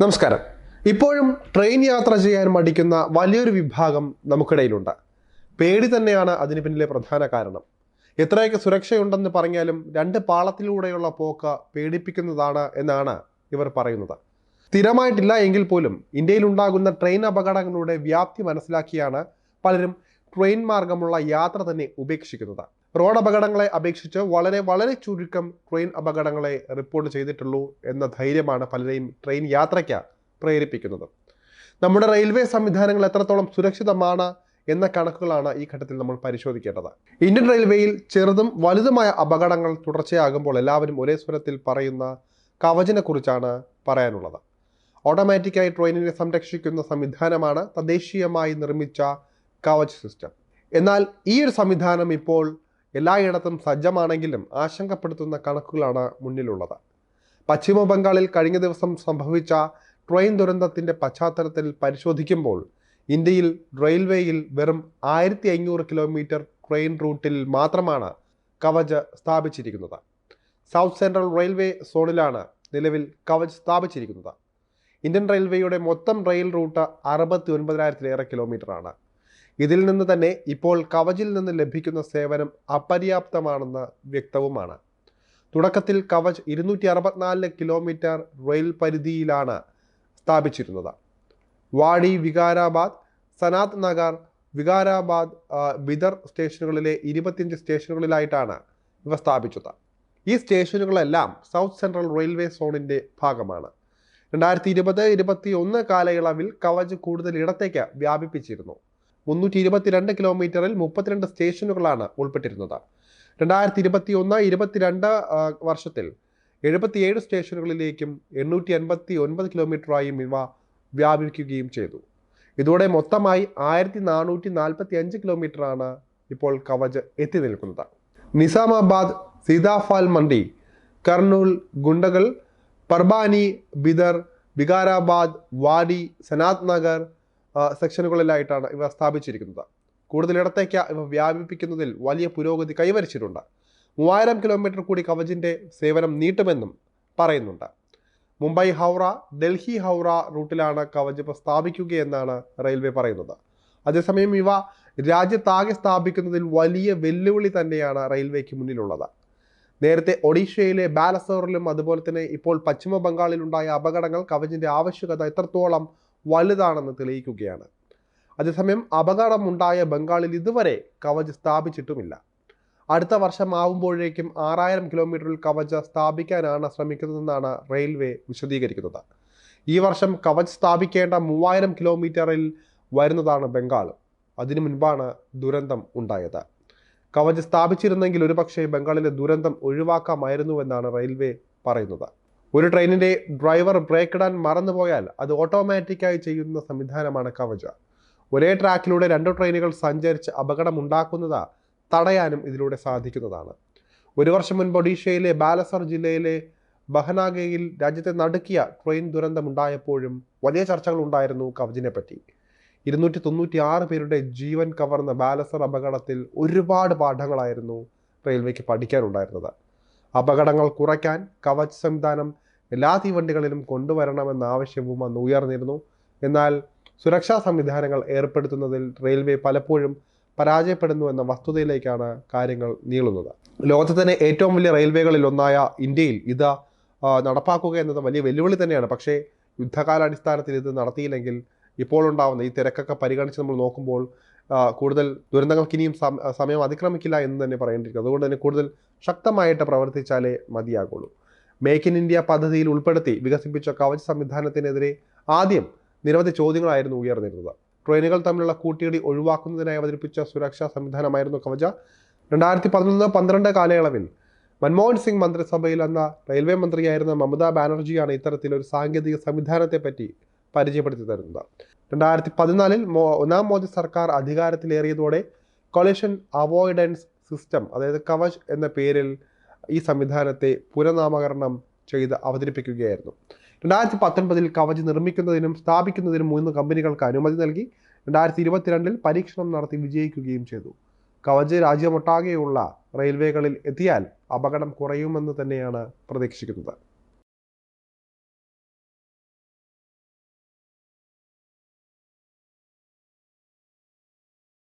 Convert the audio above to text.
നമസ്കാരം. ഇപ്പോഴും ട്രെയിൻ യാത്ര ചെയ്യാൻ മടിക്കുന്ന വലിയൊരു വിഭാഗം നമുക്കിടയിലുണ്ട്. പേടി തന്നെയാണ് അതിന് പിന്നിലെ പ്രധാന കാരണം. എത്രയൊക്കെ സുരക്ഷയുണ്ടെന്ന് പറഞ്ഞാലും രണ്ട് പാളത്തിലൂടെയുള്ള പോക്ക് പേടിപ്പിക്കുന്നതാണ് എന്നാണ് ഇവർ പറയുന്നത്. സ്ഥിരമായിട്ടില്ല എങ്കിൽ പോലും ഇന്ത്യയിൽ ഉണ്ടാകുന്ന ട്രെയിൻ അപകടങ്ങളുടെ വ്യാപ്തി മനസ്സിലാക്കിയാണ് പലരും ട്രെയിൻ മാർഗമുള്ള യാത്ര തന്നെ ഉപേക്ഷിക്കുന്നത്. റോഡ് അപകടങ്ങളെ അപേക്ഷിച്ച് വളരെ വളരെ ചുരുക്കം ട്രെയിൻ അപകടങ്ങളെ റിപ്പോർട്ട് ചെയ്തിട്ടുള്ളൂ എന്ന ധൈര്യമാണ് പലരെയും ട്രെയിൻ യാത്രയ്ക്ക് പ്രേരിപ്പിക്കുന്നത്. നമ്മുടെ റെയിൽവേ സംവിധാനങ്ങൾ എത്രത്തോളം സുരക്ഷിതമാണ് എന്ന കണക്കുകളാണ് ഈ ഘട്ടത്തിൽ നമ്മൾ പരിശോധിക്കേണ്ടത്. ഇന്ത്യൻ റെയിൽവേയിൽ ചെറുതും വലുതുമായ അപകടങ്ങൾ തുടർച്ചയാകുമ്പോൾ എല്ലാവരും ഒരേ സ്വരത്തിൽ പറയുന്ന കവചനെക്കുറിച്ചാണ് പറയാനുള്ളത്. ഓട്ടോമാറ്റിക്കായി ട്രെയിനിനെ സംരക്ഷിക്കുന്ന സംവിധാനമാണ് തദ്ദേശീയമായി നിർമ്മിച്ച കവച് സിസ്റ്റം. എന്നാൽ ഈ ഒരു സംവിധാനം ഇപ്പോൾ എല്ലായിടത്തും സജ്ജമാണെങ്കിലും ആശങ്കപ്പെടുത്തുന്ന കണക്കുകളാണ് മുന്നിലുള്ളത്. പശ്ചിമ ബംഗാളിൽ കഴിഞ്ഞ ദിവസം സംഭവിച്ച ട്രെയിൻ ദുരന്തത്തിന്റെ പശ്ചാത്തലത്തിൽ പരിശോധിക്കുമ്പോൾ ഇന്ത്യയിൽ റെയിൽവേയിൽ വെറും ആയിരത്തി അഞ്ഞൂറ് കിലോമീറ്റർ ട്രെയിൻ റൂട്ടിൽ മാത്രമാണ് കവച് സ്ഥാപിച്ചിരിക്കുന്നത്. സൗത്ത് സെൻട്രൽ റെയിൽവേ സോണിലാണ് നിലവിൽ കവച് സ്ഥാപിച്ചിരിക്കുന്നത്. ഇന്ത്യൻ റെയിൽവേയുടെ മൊത്തം റെയിൽ റൂട്ട് അറുപത്തി ഒൻപതിനായിരത്തിലേറെ കിലോമീറ്ററാണ്. ഇതിൽ നിന്ന് തന്നെ ഇപ്പോൾ കവചിൽ നിന്ന് ലഭിക്കുന്ന സേവനം അപര്യാപ്തമാണെന്ന് വ്യക്തവുമാണ്. തുടക്കത്തിൽ കവച് ഇരുന്നൂറ്റി അറുപത്തിനാല് കിലോമീറ്റർ റെയിൽ പരിധിയിലാണ് സ്ഥാപിച്ചിരുന്നത്. വാടി വികാരാബാദ് സനാത് നഗർ വികാരാബാദ് ബിദർ സ്റ്റേഷനുകളിലെ ഇരുപത്തിയഞ്ച് സ്റ്റേഷനുകളിലായിട്ടാണ് ഇവ സ്ഥാപിച്ചത്. ഈ സ്റ്റേഷനുകളെല്ലാം സൗത്ത് സെൻട്രൽ റെയിൽവേ സോണിന്റെ ഭാഗമാണ്. രണ്ടായിരത്തി ഇരുപത് ഇരുപത്തി ഒന്ന് കാലയളവിൽ കവച് കൂടുതൽ ഇടത്തേക്ക് വ്യാപിപ്പിച്ചിരുന്നു. മുന്നൂറ്റി ഇരുപത്തിരണ്ട് കിലോമീറ്ററിൽ മുപ്പത്തിരണ്ട് സ്റ്റേഷനുകളാണ് ഉൾപ്പെട്ടിരുന്നത്. രണ്ടായിരത്തി ഇരുപത്തി ഒന്ന് ഇരുപത്തിരണ്ട് വർഷത്തിൽ എഴുപത്തിയേഴ് സ്റ്റേഷനുകളിലേക്കും എണ്ണൂറ്റി അൻപത്തി ഒൻപത് കിലോമീറ്ററായും ഇവ വ്യാപിക്കുകയും ചെയ്തു. ഇതോടെ മൊത്തമായി ആയിരത്തി നാനൂറ്റി നാൽപ്പത്തി അഞ്ച് കിലോമീറ്ററാണ് ഇപ്പോൾ കവച് എത്തി നിൽക്കുന്നത്. നിസാമാബാദ് സീതാഫാൽ മണ്ഡി കർണൂൽ ഗുണ്ടകൾ പർബാനി ബിദർ വികാരാബാദ് വാഡി സനാത് നഗർ സെക്ഷനുകളിലായിട്ടാണ് ഇവ സ്ഥാപിച്ചിരിക്കുന്നത്. കൂടുതലിടത്തേക്ക് ഇവ വ്യാപിപ്പിക്കുന്നതിൽ വലിയ പുരോഗതി കൈവരിച്ചിട്ടുണ്ട്. മൂവായിരം കിലോമീറ്റർ കൂടി കവചിന്റെ സേവനം നീട്ടുമെന്നും പറയുന്നുണ്ട്. മുംബൈ ഹൗറ ഡൽഹി ഹൗറ റൂട്ടിലാണ് കവച് സ്ഥാപിക്കുകയെന്നാണ് റെയിൽവേ പറയുന്നത്. അതേസമയം ഇവ രാജ്യത്താകെ സ്ഥാപിക്കുന്നതിൽ വലിയ വെല്ലുവിളി തന്നെയാണ് റെയിൽവേക്ക് മുന്നിലുള്ളത്. നേരത്തെ ഒഡീഷയിലെ ബാലസോറിലും അതുപോലെ തന്നെ ഇപ്പോൾ പശ്ചിമ ബംഗാളിലുണ്ടായ അപകടങ്ങൾ കവചിന്റെ ആവശ്യകത എത്രത്തോളം വലുതാണെന്ന് തെളിയിക്കുകയാണ്. അതേസമയം അപകടമുണ്ടായ ബംഗാളിൽ ഇതുവരെ കവച് സ്ഥാപിച്ചിട്ടുമില്ല. അടുത്ത വർഷം ആവുമ്പോഴേക്കും ആറായിരം കിലോമീറ്ററിൽ കവച് സ്ഥാപിക്കാനാണ് ശ്രമിക്കുന്നതെന്നാണ് റെയിൽവേ വിശദീകരിക്കുന്നത്. ഈ വർഷം കവച് സ്ഥാപിക്കേണ്ട മൂവായിരം കിലോമീറ്ററിൽ വരുന്നതാണ് ബംഗാൾ. അതിനു മുൻപാണ് ദുരന്തം ഉണ്ടായത്. കവച് സ്ഥാപിച്ചിരുന്നെങ്കിൽ ഒരുപക്ഷെ ബംഗാളിലെ ദുരന്തം ഒഴിവാക്കാമായിരുന്നുവെന്നാണ് റെയിൽവേ പറയുന്നത്. ഒരു ട്രെയിനിന്റെ ഡ്രൈവർ ബ്രേക്ക് ഇടാൻ മറന്നുപോയാൽ അത് ഓട്ടോമാറ്റിക്കായി ചെയ്യുന്ന സംവിധാനമാണ് കവച. ഒരേ ട്രാക്കിലൂടെ രണ്ട് ട്രെയിനുകൾ സഞ്ചരിച്ച് അപകടമുണ്ടാക്കുന്നത് തടയാനും ഇതിലൂടെ സാധിക്കുന്നതാണ്. ഒരു വർഷം മുൻപ് ഒഡീഷയിലെ ബാലസർ ജില്ലയിലെ ബഹനാഗയിൽ രാജ്യത്തെ നടുക്കിയ ട്രെയിൻ ദുരന്തമുണ്ടായപ്പോഴും വലിയ ചർച്ചകൾ ഉണ്ടായിരുന്നു കവചിനെ പറ്റി ഇരുന്നൂറ്റി തൊണ്ണൂറ്റി ആറ് പേരുടെ ജീവൻ കവർന്ന ബാലസർ അപകടത്തിൽ ഒരുപാട് പാഠങ്ങളായിരുന്നു റെയിൽവേക്ക് പഠിക്കാനുണ്ടായിരുന്നത്. അപകടങ്ങൾ കുറയ്ക്കാൻ കവച് സംവിധാനം എല്ലാ തീവണ്ടികളിലും കൊണ്ടുവരണമെന്ന ആവശ്യവും അന്ന് ഉയർന്നിരുന്നു. എന്നാൽ സുരക്ഷാ സംവിധാനങ്ങൾ ഏർപ്പെടുത്തുന്നതിൽ റെയിൽവേ പലപ്പോഴും പരാജയപ്പെടുന്നു എന്ന വസ്തുതയിലേക്കാണ് കാര്യങ്ങൾ നീളുന്നത്. ലോകത്തെ തന്നെ ഏറ്റവും വലിയ റെയിൽവേകളിൽ ഒന്നായ ഇന്ത്യയിൽ ഇത് നടപ്പാക്കുക എന്നത് വലിയ വെല്ലുവിളി തന്നെയാണ്. പക്ഷേ യുദ്ധകാലാടിസ്ഥാനത്തിൽ ഇത് നടത്തിയില്ലെങ്കിൽ ഇപ്പോൾ ഉണ്ടാകുന്ന ഈ തിരക്കൊക്കെ പരിഗണിച്ച് നമ്മൾ നോക്കുമ്പോൾ കൂടുതൽ ദുരന്തങ്ങൾക്ക് ഇനിയും സമയം അതിക്രമിക്കില്ല എന്ന് തന്നെ പറയേണ്ടിയിരിക്കും അതുകൊണ്ട് തന്നെ കൂടുതൽ ശക്തമായിട്ട് പ്രവർത്തിച്ചാലേ മതിയാകുള്ളൂ. മേക്ക് ഇൻ ഇന്ത്യ പദ്ധതിയിൽ ഉൾപ്പെടുത്തി വികസിപ്പിച്ച കവച് സംവിധാനത്തിനെതിരെ ആദ്യം നിരവധി ചോദ്യങ്ങളായിരുന്നു ഉയർന്നിരുന്നത്. ട്രെയിനുകൾ തമ്മിലുള്ള കൂട്ടിയിടി ഒഴിവാക്കുന്നതിനായി അവതരിപ്പിച്ച സുരക്ഷാ സംവിധാനമായിരുന്നു കവച. രണ്ടായിരത്തി പതിനൊന്ന് പന്ത്രണ്ട് കാലയളവിൽ മൻമോഹൻ സിംഗ് മന്ത്രിസഭയിൽ അന്ന റെയിൽവേ മന്ത്രിയായിരുന്ന മമതാ ബാനർജിയാണ് ഇത്തരത്തിലൊരു സാങ്കേതിക സംവിധാനത്തെപ്പറ്റി പരിചയപ്പെടുത്തി തരുന്നത് രണ്ടായിരത്തി പതിനാലിൽ മോ ഒന്നാം മോദി സർക്കാർ അധികാരത്തിലേറിയതോടെ കൊളിഷൻ അവോയ്ഡൻസ് സിസ്റ്റം അതായത് കവച് എന്ന പേരിൽ ഈ സംവിധാനത്തെ പുനർനാമകരണം ചെയ്ത് അവതരിപ്പിക്കുകയായിരുന്നു. രണ്ടായിരത്തി പത്തൊൻപതിൽ കവച് നിർമ്മിക്കുന്നതിനും സ്ഥാപിക്കുന്നതിനും മൂന്ന് കമ്പനികൾക്ക് അനുമതി നൽകി രണ്ടായിരത്തി ഇരുപത്തിരണ്ടിൽ പരീക്ഷണം നടത്തി വിജയിക്കുകയും ചെയ്തു. കവച് രാജ്യമൊട്ടാകെയുള്ള റെയിൽവേകളിൽ എത്തിയാൽ അപകടം കുറയുമെന്ന് തന്നെയാണ് പ്രതീക്ഷിക്കുന്നത്.